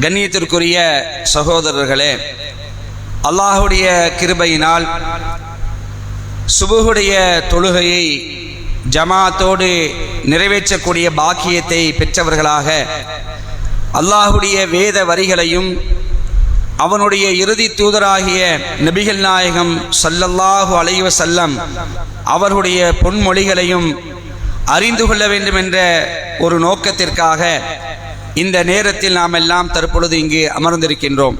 கண்ணியத்திற்குரிய சகோதரர்களே அல்லாஹுடைய கிருபையினால் சுபுகுடைய தொழுகையை ஜமாத்தோடு நிறைவேற்றக்கூடிய பாக்கியத்தை பெற்றவர்களாக அல்லாஹுடைய வேத வரிகளையும் அவனுடைய இறுதி தூதராகிய நபிகள் நாயகம் சல்லல்லாஹு அலைவ செல்லம் அவர்களுடைய பொன்மொழிகளையும் அறிந்து கொள்ள வேண்டும் என்ற ஒரு நோக்கத்திற்காக இந்த நேரத்தில் நாம் எல்லாம் தற்பொழுது இங்கு அமர்ந்திருக்கின்றோம்.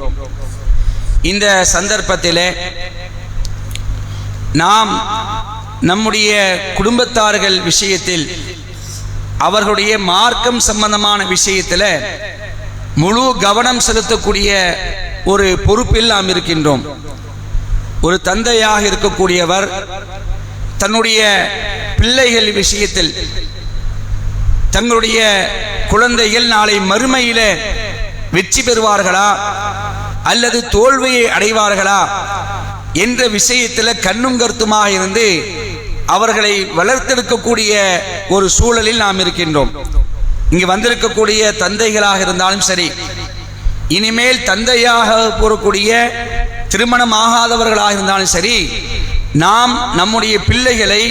இந்த சந்தர்ப்பத்திலே நாம் நம்முடைய குடும்பத்தார்கள் விஷயத்தில் அவர்களுடைய மார்க்கம் சம்பந்தமான விஷயத்தில் முழு கவனம் செலுத்தக்கூடிய ஒரு பொறுப்பில் நாம் இருக்கின்றோம். ஒரு தந்தையாக இருக்கக்கூடியவர் தன்னுடைய பிள்ளைகள் விஷயத்தில் தங்களுடைய குழந்தைகள் நாளை மறுமையில வெற்றி பெறுவார்களா? அல்லது தோல்வியை அடைவார்களா? என்ற விஷயத்தில் கண்ணும் கருத்துமாக இருந்து அவர்களை வளர்த்தெடுக்கக்கூடிய ஒரு சூழலில் நாம் இருக்கின்றோம். இங்கு வந்திருக்கக்கூடிய தந்தைகளாக இருந்தாலும் சரி இனிமேல் தந்தையாக போகக்கூடிய திருமணம் ஆகாதவர்களாக இருந்தாலும் சரி நாம் நம்முடைய பிள்ளைகளை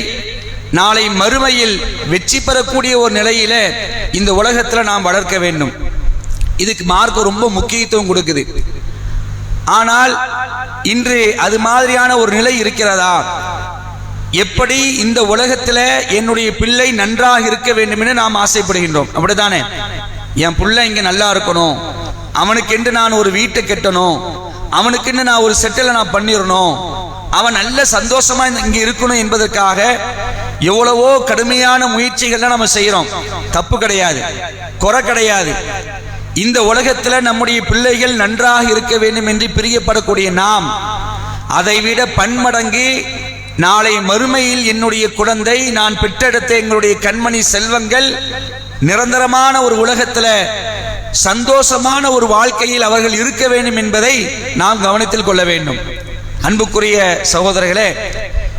நாளை மறுமையில் வெற்றி பெறக்கூடிய ஒரு நிலையில இந்த உலகத்தில் நாம் வளர்க்க வேண்டும். இதுக்கு மார்க் ரொம்ப முக்கியத்துவம் கொடுக்குது. ஆனால் இன்று அது மாதிரியான ஒரு நிலை இருக்கிறதா? எப்படி இந்த உலகத்தில் என்னுடைய பிள்ளை நன்றாக இருக்க வேண்டும் என்று நாம் ஆசைப்படுகின்றோம். அப்படித்தானே? என் பிள்ளை இங்க நல்லா இருக்கணும். அவனுக்கென்று நான் ஒரு வீட்டை கட்டணும். அவனுக்குன்னு நான் ஒரு செட்டில் நான் பண்ணிடணும். அவன் நல்ல சந்தோஷமா இங்க இருக்கணும் என்பதற்காக எவ்வளவோ கடுமையான முயற்சிகள்லாம் நம்ம செய்யறோம் தப்பு கிடையாது. குறை கிடையாது. இந்த உலகத்துல நம்முடைய பிள்ளைகள் நன்றாக இருக்க வேண்டும் என்று பிரியப்படக்கூடிய நாம் அதைவிட பன்மடங்கு நாளை மறுமையில் என்னுடைய குழந்தை நான் பெற்றெடுத்த எங்களுடைய கண்மணி செல்வங்கள் நிரந்தரமான ஒரு உலகத்துல சந்தோஷமான ஒரு வாழ்க்கையில் அவர்கள் இருக்க வேண்டும் என்பதை நாம் கவனத்தில் கொள்ள வேண்டும். அன்புக்குரிய சகோதரர்களே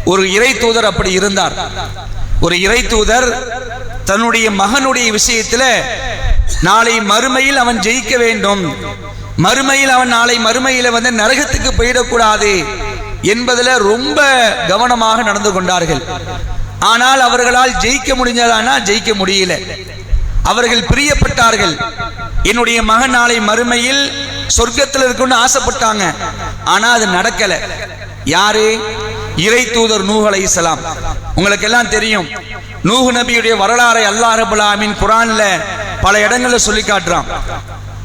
ஒரு இறை தூதர் அப்படி இருந்தார். ஒரு இறை தூதர் தன்னுடைய மகனுடைய விஷயத்தில் நாளை மறுமையில் அவன் ஜெயிக்க வேண்டும். மறுமையில் அவன் நாளை மறுமையில் வந்து நரகத்துக்கு போயிடக்கூடாது என்பதில் ரொம்ப கவனமாக நடந்து கொண்டார்கள். ஆனால் அவர்களால் ஜெயிக்க முடிஞ்சதானா? ஜெயிக்க முடியல. அவர்கள் பிரியப்பட்டார்கள். என்னுடைய மகன் நாளை மறுமையில் சொர்க்கத்தில் இருக்குன்னு ஆசைப்பட்டாங்க. ஆனா அது நடக்கல. யாரு? இறை தூதர் நூஹ் அலை இஸ்லாம் உங்களுக்கு எல்லாம் தெரியும். நூஹ் நபியுடைய வரலாறை அல்லாஹ் ரபுல்லாமின் குரான்ல பல இடங்களில் சொல்லி காட்டுறான்.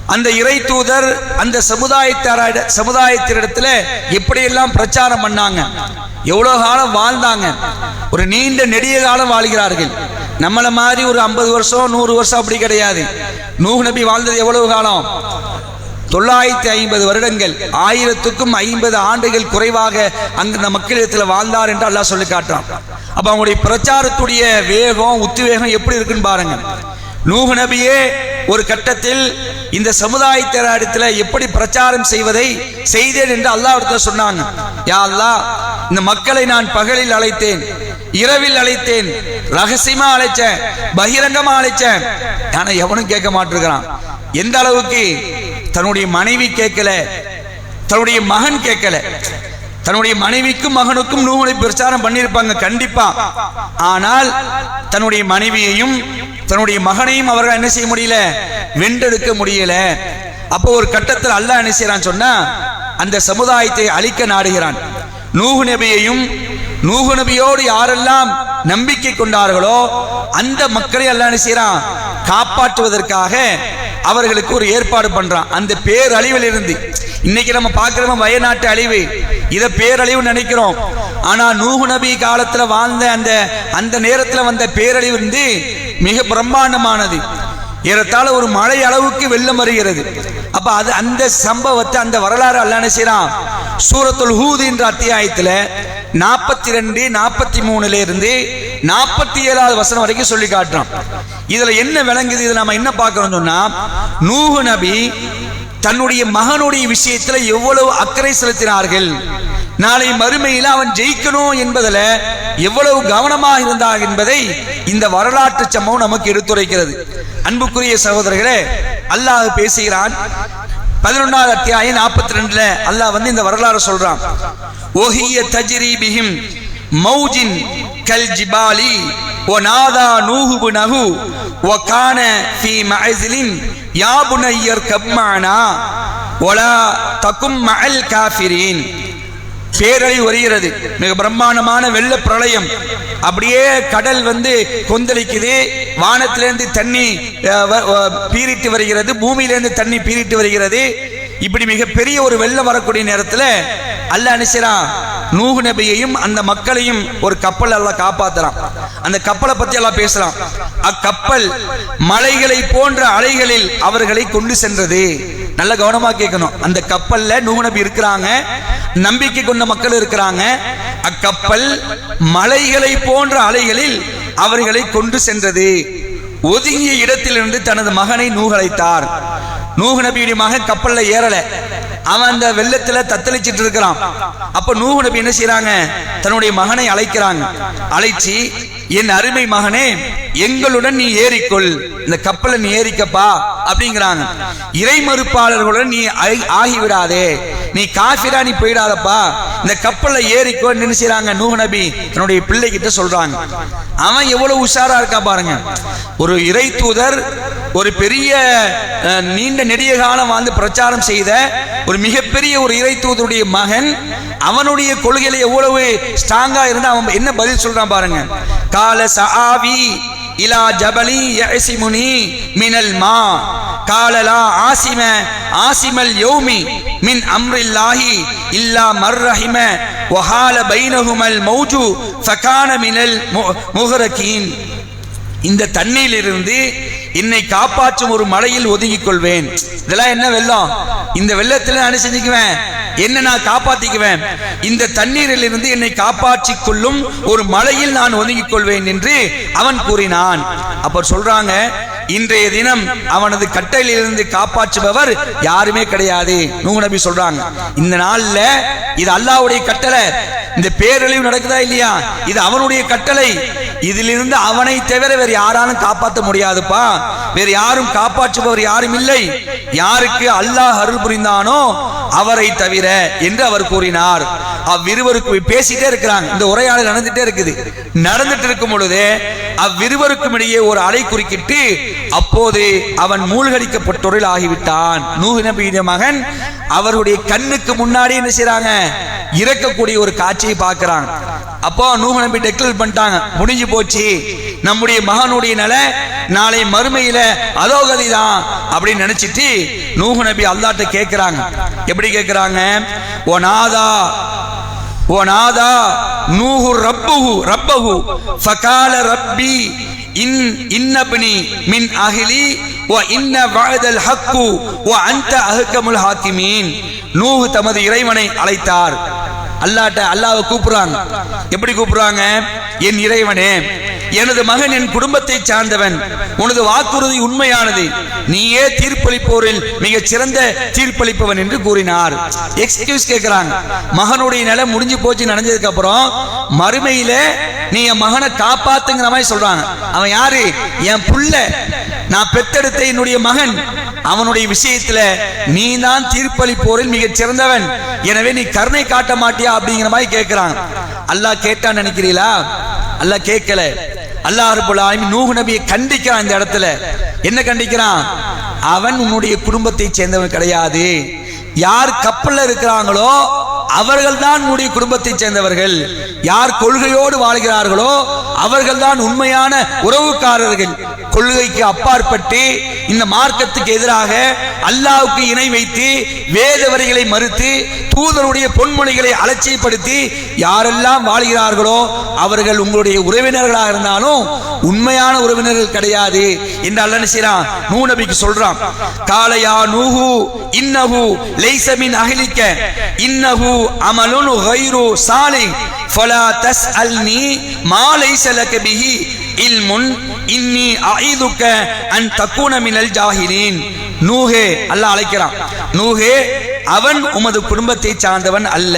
அந்த இறை தூதர் அந்த சமுதாயத்தார சமுதாயத்தினிடத்துல எப்படியெல்லாம் பிரச்சாரம் பண்ணாங்க? எவ்வளவு காலம் வாழ்ந்தாங்க? ஒரு நீண்ட நெடிய காலம் வாழ்கிறார்கள். நம்மள மாதிரி ஒரு ஐம்பது வருஷம் நூறு வருஷம் அப்படி கிடையாது. நூஹ் நபி வாழ்ந்தது எவ்வளவு காலம்? தொள்ளாயிரத்தி ஐம்பது வருடங்கள் ஆயிரத்துக்கும் ஐம்பது ஆண்டுகள் குறைவாக அங்க அந்த மக்களிடத்தில் வாழ்ந்தார் என்று அல்லாஹ் சொல்லி காட்டுறான். அப்ப அவங்களுடைய பிரச்சாரத்துடைய வேகம் உத்துவேகம் எப்படி இருக்குன்னு பாருங்க. நூஹ் நபியே ஒரு கட்டத்தில் இந்த சமுதாயத்தினரிடத்தில் எப்படி பிரச்சாரம் செய்வதை செய்தேன் என்று அல்லாஹ் சொன்னாங்க. யா அல்லா இந்த மக்களை நான் பகலில் அழைத்தேன் இரவில் அழைத்தேன் ரகசியமா அழைச்சேன் பகிரங்கமா அழைச்சேன். ஆனா எவனும் கேட்க மாட்டிருக்கிறான். எந்த அளவுக்கு தன்னுடைய மனைவி கேட்கல தன்னுடைய மகன் கேட்கல தன்னுடைய மனைவிக்கும் மகனுக்கும் நூலை பிரச்சாரம் பண்ணியிருப்பாங்க கண்டிப்பா. ஆனால் தன்னுடைய மனைவியையும் தன்னுடைய மகனையும் அவர்கள் என்ன செய்ய முடியல? வென்றெடுக்க முடியல. அப்போ ஒரு கட்டத்தில் அல்ல என்ன செய்யறான் சொன்னா அந்த சமுதாயத்தை அழிக்க நாடுகிறான். நூகு நபியையும் நூகு நபியோடு யாரெல்லாம் நம்பிக்கை கொண்டார்களோ அந்த மக்களை அல்லாஹ் என்ன செய்யறான் காப்பாற்றுவதற்காக அவர்களுக்கு ஒரு ஏற்பாடு பண்றான். அந்த பேரழிவில் இருந்து இன்னைக்கு நம்ம பார்க்கிறோம் வயநாட்டு அழிவு. இதை பேரழிவு நினைக்கிறோம். ஆனா நூஹு நபி காலத்துல வாழ்ந்த அந்த அந்த நேரத்துல வந்த பேரழிவு இருந்து மிக பிரம்மாண்டமானது. ஏறத்தாழ ஒரு மழை அளவுக்கு வெள்ளம் வருகிறது. அப்ப அது அந்த சம்பவத்தை அந்த வரலாறு அல்லாஹ் என்ன செய்யறான் சூரத்துல் ஹூத் என்ற அத்தியாயத்துல நாற்பத்தி ரெண்டு நாற்பத்தி மூணுல இருந்து நாற்பத்தி ஏழாவது வசனம் வரைக்கும் சொல்லி காட்டுறான். இதுல என்ன விளங்குது? இது நம்ம என்ன பார்க்கணும் சொன்னா நூஹு நபி தன்னுடைய மகனுடைய விஷயத்துல எவ்வளவு அக்கறை செலுத்தினார்கள்? நாளை மறுமையில் அவன் ஜெயிக்கணும் என்பதில் எவ்வளவு கவனமாக இருந்தார் என்பதை இந்த வரலாற்று சம்பவம் நமக்கு எடுத்துரைக்கிறது. அன்புக்குரிய சகோதரர்களே அல்லாஹ் பேசுகிறான். பதினொன்றாவது அத்தியாயம் நாற்பத்தி ரெண்டுல அல்லாஹ் வந்து இந்த வரலாறு சொல்றான். ஓஹிய தஜிரி பிஹிம் மௌஜின் கல் ஜிபாலி ஓ நாதா நூஹுபு நகு ஓ கான ஃபி மஹசிலின் யாபுனையர் கப்மானா ஒலா தக்கும் மஹல் காஃபிரீன். பேரழி வருகிறது மிக பிரம்மாண்டமான வெள்ள பிரளயம். அப்படியே கடல் வந்து கொந்தளிக்குது. வானத்திலிருந்து தண்ணி பீரிட்டு வ- வருகிறது. பூமியிலிருந்து தண்ணி பீரிட்டு வருகிறது. இப்படி மிகப்பெரிய ஒரு வெள்ளம் வரக்கூடிய நேரத்தில் அல்ல அனுசரான் நூகு நபியையும் அந்த மக்களையும் ஒரு கப்பல் எல்லாம் காப்பாத்துறான். அந்த கப்பலை பத்தி எல்லாம் பேசலாம். அக்கப்பல் மலைகளை போன்ற அலைகளில் அவர்களை கொண்டு சென்றது. நல்ல கவனமா கேட்கணும். அந்த கப்பல்ல நூகு நபி இருக்கிறாங்க. நம்பிக்கை கொண்ட மக்கள் இருக்கிறாங்க. அக்கப்பல் மலைகளை போன்ற அலைகளில் அவர்களை கொண்டு சென்றது. ஒதுங்கிய இடத்திலிருந்து தனது மகனை நூகழைத்தார் நூஹ் நபியுடைய மகன் கப்பல்ல ஏறல. அவன் அந்த வெள்ளத்துல தத்தளிச்சிட்டு இருக்கிறான். அப்ப நூஹ் நபி என்ன செய்யறாங்க தன்னுடைய மகனை அழைக்கிறாங்க. அழைச்சி என் அருமை மகனே எங்களுடன் நீ ஏறிக்கொள். இந்த கப்பலை நீ ஏறிக்கப்பா அப்படிங்கிறாங்க. இறை மறுப்பாளர்களுடன் நீ ஆகி- ஆகிவிடாதே. நீ காஃபிரா நீ போயிடாதப்பா. இந்த கப்பல்ல ஏறிக்கோ நினைச்சாங்க செய்றாங்க நூஹ் நபி. தன்னுடைய பிள்ளை கிட்ட சொல்றாங்க. அவன் எவ்வளவு உஷாரா இருக்கா பாருங்க. ஒரு இறை தூதர் ஒரு பெரிய நீண்ட நெடிய காலம் வாழ்ந்து பிரச்சாரம் செய்த ஒரு மிகப்பெரிய ஒரு இறை தூதருடைய மகன் அவனுடைய கொள்கையில எவ்வளவு ஸ்ட்ராங்கா இருந்தா அவன் என்ன பதில் சொல்றான் பாருங்க. கால சஆவி இலா ஜபலி யசிமுனி மினல் மா. காலலா ஆசிம ஆசிமல் யோமி மின் அம்ரில்லாஹி இல்லா மர்ரஹிம. வஹால பைனஹுமல் மௌஜு ஃபகான மினல் மு- முஹரகீன். இந்த தண்ணியிலிருந்து என்னை காப்பாற்றும் ஒரு மலையில் ஒதுங்கிக் கொள்வேன் இதெல்லாம் என்ன வெள்ளம்? இந்த வெள்ளத்தில் நான் செஞ்சுக்குவேன்? என்ன நான் காப்பாத்திக்குவேன்? இந்த தண்ணீரில் இருந்து என்னை காப்பாற்றிக் கொள்ளும் ஒரு மலையில் நான் ஒதுங்கிக் கொள்வேன் என்று அவன் கூறினான். அப்ப சொல்றாங்க இன்றைய தினம் அவனது கட்டளையிலிருந்து காப்பாற்றுபவர் யாருமே கிடையாது. நூஹ் நபி சொல்றாங்க இந்த நாள்ல இது அல்லாஹ்வுடைய கட்டளை. இந்த பேரழிவு நடக்குதா இல்லையா? இது அவனுடைய கட்டளை. இதிலிருந்து அவனை தவிர வேறு யாராலும் காப்பாற்ற முடியாதுப்பா. வேறு யாரும் காப்பாற்றுபவர் யாரும் இல்லை. யாருக்கு அல்லாஹ் அருள் புரிந்தானோ அவரை தவிர என்று அவர் கூறினார். அவ்விருவருக்கு பேசிட்டே இருக்கிறாங்க. இந்த உரையாடல் நடந்துட்டே இருக்குது. நடந்துட்டு இருக்கும் பொழுது அவ்விருவருக்கும் இடையே ஒரு அலை குறுக்கிட்டு அப்போது அவன் மூழ்கடிக்கப்பட்டோரில் ஆகிவிட்டான். நூகு நபியுடைய மகன் அவருடைய கண்ணுக்கு முன்னாடி என்ன செய்றாங்க? இறக்கக்கூடிய ஒரு காட்சியை பார்க்கறாங்க. அப்போ நூக நம்பி டெக்ளேர் பண்ணிட்டாங்க. முடிஞ்சு போச்சு. நம்முடைய மகனுடைய நில நாளை மறுமையில அதோகதி தான் அப்படின்னு நினைச்சிட்டு நூக நபி அல்லாட்ட கேட்கிறாங்க எப்படி கேட்கிறாங்க ஓ நாதா ஓ நாதா நூஹு ரப்புஹு ரப்பஹு ஃபகால ரப்பி இன் இன்னப்னி மின் அகிலி ஓ இன்ன வாழ்தல் ஹக்கு ஓ அந்த அஹ்கமுல் ஹாக்கிமீன். நூஹு தமது இறைவனை அழைத்தார். அல்லாட்ட அல்லாவை கூப்பிடுறாங்க. எப்படி கூப்பிடுறாங்க? என் இறைவனே எனது மகன் என் குடும்பத்தை சார்ந்தவன். உனது வாக்குறுதி உண்மையானது. நீயே தீர்ப்பளிப்போரில் மிகச் சிறந்த தீர்ப்பளிப்பவன் என்று கூறினார். எக்ஸ்கியூஸ் கேட்கிறாங்க மகனுடைய நிலை முடிஞ்சு போச்சு நடந்ததுக்கு அப்புறம் மறுமையில நீ என் மகனை காப்பாத்துங்கிற மாதிரி சொல்றாங்க. அவன் யாரு? என் புள்ள. நான் பெத்தெடுத்த என்னுடைய மகன். அவனுடைய விஷயத்துல நீ தான் தீர்ப்பளிப்போரில் மிக சிறந்தவன். எனவே நீ கருணை காட்ட மாட்டியா அப்படிங்கிற மாதிரி கேட்கிறான் அல்லாஹ் கேட்டான்னு நினைக்கிறீங்களா? அல்லாஹ் கேட்கல. அல்லாஹ் ரபுல் ஆலமீன் நூஹ் நபியை கண்டிக்கிறான் இந்த இடத்துல. என்ன கண்டிக்கிறான்? அவன் உன்னுடைய குடும்பத்தை சேர்ந்தவன் கிடையாது. யார் கப்பல்ல இருக்கிறாங்களோ அவர்கள்தான் உன்னுடைய குடும்பத்தைச் சேர்ந்தவர்கள். யார் கொள்கையோடு வாழ்கிறார்களோ அவர்கள்தான் உண்மையான உறவுக்காரர்கள். கொள்கைக்கு அப்பாற்பட்டு இந்த மார்க்கத்துக்கு எதிராக அல்லாவுக்கு இணை வைத்து வேத வரிகளை மறுத்து தூதருடைய பொன்மொழிகளை அலட்சியப்படுத்தி யாரெல்லாம் வாழ்கிறார்களோ அவர்கள் உங்களுடைய உறவினர்களாக இருந்தாலும் உண்மையான உறவினர்கள் கிடையாது என்று அல்ல என்ன நூ நபிக்கு சொல்றான். காலையா நூஹு இன்னஹு லைசமின் அகிலிக்க இன்னஹு அமலுன் கைரு சாலை ஃபலா தஸ்அல்னி மா லைஸ லக பிஹி இல்முன் இன்னி அஈதுக்க அன் தக்கூன மினல் ஜாஹிலீன் நூஹே அல்லாஹ் அழைக்கிறான். நூஹே அவன் உமது குடும்பத்தை சார்ந்தவன் அல்ல.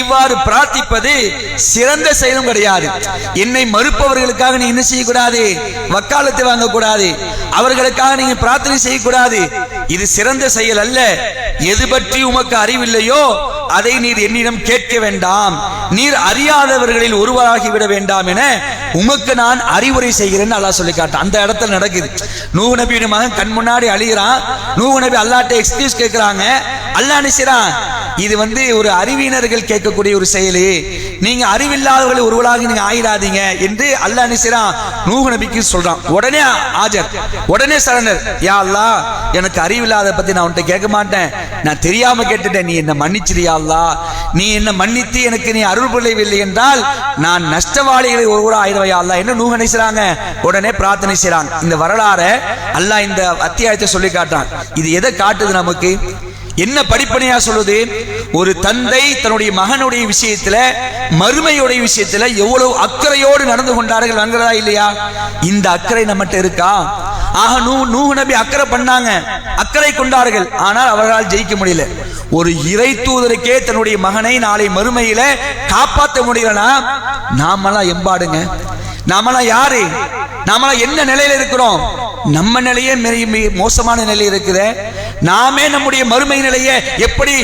இவ்வாறு பிரார்த்திப்பது சிறந்த செயலும் கிடையாது. என்னை மறுப்பவர்களுக்காக நீ என்ன செய்யக்கூடாது? வக்காலத்தை வாங்கக்கூடாது. அவர்களுக்காக நீங்க பிரார்த்தனை செய்யக்கூடாது. இது சிறந்த செயல் அல்ல. எது பற்றி உமக்கு அறிவில்லையோ அதை நீர் என்னிடம் கேட்க வேண்டாம். நீர் அறியாதவர்களில் ஒருவராகி விட வேண்டாம் என உமக்கு நான் அறிவுரை செய்கிறேன்னு அல்லாஹ் சொல்லி காட்டான் அந்த இடத்துல நடக்குது. நூஹ் நபியுடைய மகன் கண் முன்னாடி அழிகிறான். நூஹ் நபி அல்லாட்ட எக்ஸ்கியூஸ் கேட்கிறாங்க அல்லாஹ் நினைச்சான் இது வந்து ஒரு அறிவினர்கள் கேட்கக்கூடிய ஒரு செயலு. நீங்க அறிவில்லாதவர்களை ஒருவளாக நீங்க ஆயிடாதீங்க என்று அல்லாஹ் நினைச்சான் நூஹ் நபிக்கு சொல்றான். உடனே ஆஜர். உடனே சரணர் யா அல்லா எனக்கு அறிவில்லாத பத்தி நான் உன்கிட்ட கேட்க மாட்டேன். நான் தெரியாம கேட்டுட்டேன். நீ என்ன மன்னிச்சிரியா அல்லா நீ என்ன மன்னித்து எனக்கு நீ அருள் புரியவில்லை என்றால் நான் நஷ்டவாளிகளை ஒருவரா ஆயிடுவையா அல்லா என்ன நூக நினைச்சாங்க உடனே பிரார்த்தனை செய்றாங்க இந்த வரலாறை அல்லாஹ் இந்த அத்தியாயத்தை சொல்லி காட்டான் இது எதை காட்டுது நமக்கு? என்ன படிப்பனையா சொல்லுது? ஒரு தந்தை தன்னுடைய மகனுடைய விஷயத்துல மறுமையுடைய விஷயத்துல எவ்வளவு அக்கறையோடு நடந்து கொண்டார்கள் நன்கிறதா இல்லையா? இந்த அக்கறை நம்மகிட்ட இருக்கா? ஆக நூ நூஹ் நபி அக்கறை பண்ணாங்க. அக்கறை கொண்டார்கள். ஆனால் அவர்களால் ஜெயிக்க முடியல. ஒரு இறை தூதருக்கே தன்னுடைய மகனை நாளை மறுமையில காப்பாற்ற முடியலனா நாமெல்லாம் எம்பாடுங்க. நாமெல்லாம் யாரு? நாமெல்லாம் என்ன நிலையில இருக்கிறோம்? நம்ம நிலையே மோசமான நிலை இருக்குது. நாமே நம்முடைய மறுமை நிலையை எப்படி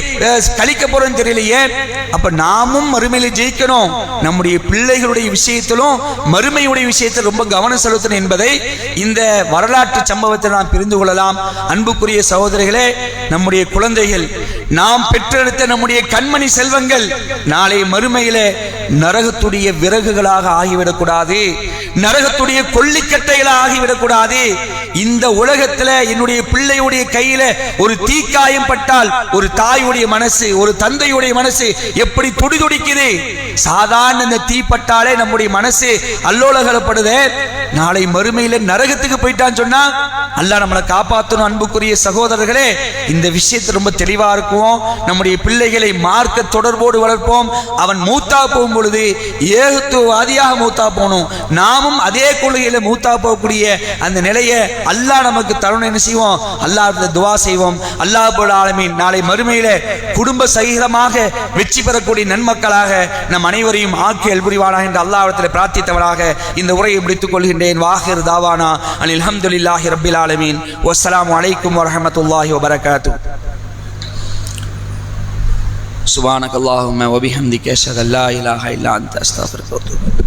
கழிக்க போறோம் தெரியலையே. அப்ப நாமும் மறுமையில ஜெயிக்கணும். நம்முடைய பிள்ளைகளுடைய விஷயத்திலும் மறுமையுடைய விஷயத்தில் ரொம்ப கவனம் செலுத்தணும் என்பதை இந்த வரலாற்று சம்பவத்தை நாம் புரிந்து கொள்ளலாம். அன்புக்குரிய சகோதரிகளே நம்முடைய குழந்தைகள் நாம் பெற்றெடுத்த நம்முடைய கண்மணி செல்வங்கள் நாளை மறுமையில நரகத்துடைய விறகுகளாக ஆகிவிடக்கூடாது. நரகத்துடைய கொல்லிக்கட்டைகளாக ஆகிவிடக்கூடாது. இந்த உலகத்துல என்னுடைய பிள்ளையுடைய கையில ஒரு தீக்காயம் பட்டால் ஒரு தாயுடைய மனசு ஒரு தந்தையுடைய மனசு எப்படி துடிதுடிக்குது? சாதாரண இந்த தீப்பட்டாலே நம்முடைய மனசு அல்லோலகலப்படுதே. நாளை மறுமையில நரகத்துக்கு போயிட்டான்னு சொன்னா அல்லாஹ் நம்மளை காப்பாற்றணும் அன்புக்குரிய சகோதரர்களே. இந்த விஷயத்தை ரொம்ப தெளிவா இருக்குவோம். நம்முடைய பிள்ளைகளை மார்க்க தொடர்போடு வளர்ப்போம். அவன் மூத்தா போகும் பொழுது ஏகத்துவாதியாக மூத்தா போகணும். நாமும் அதே கொள்கையில மூத்தா போகக்கூடிய அந்த நிலையை அல்லாஹ் நமக்கு தருணம். என்ன செய்வோம்? அல்லாஹ் துவா செய்வோம். அல்லாஹ் போல ஆலமீன் நாளை மறுமையில குடும்ப சகிதமாக வெற்றி பெறக்கூடிய நன்மக்களாக நம் அனைவரையும் ஆக்கி அல்புரிவானாக என்று அல்லாஹ்விடத்தில் பிரார்த்தித்தவராக இந்த உரையை முடித்துக் கொள்கின்றேன் வாஹிர் தாவானா அனில் அல்ஹம்துலில்லாஹி ரப்பில் ஆலமீன் வஸ்ஸலாமு அலைக்கும் வரஹ்மத்துல்லாஹி வபரகாத்து سبحانك اللهم وبحمدك اشهد ان لا اله الا انت استغفرك واتوب إليك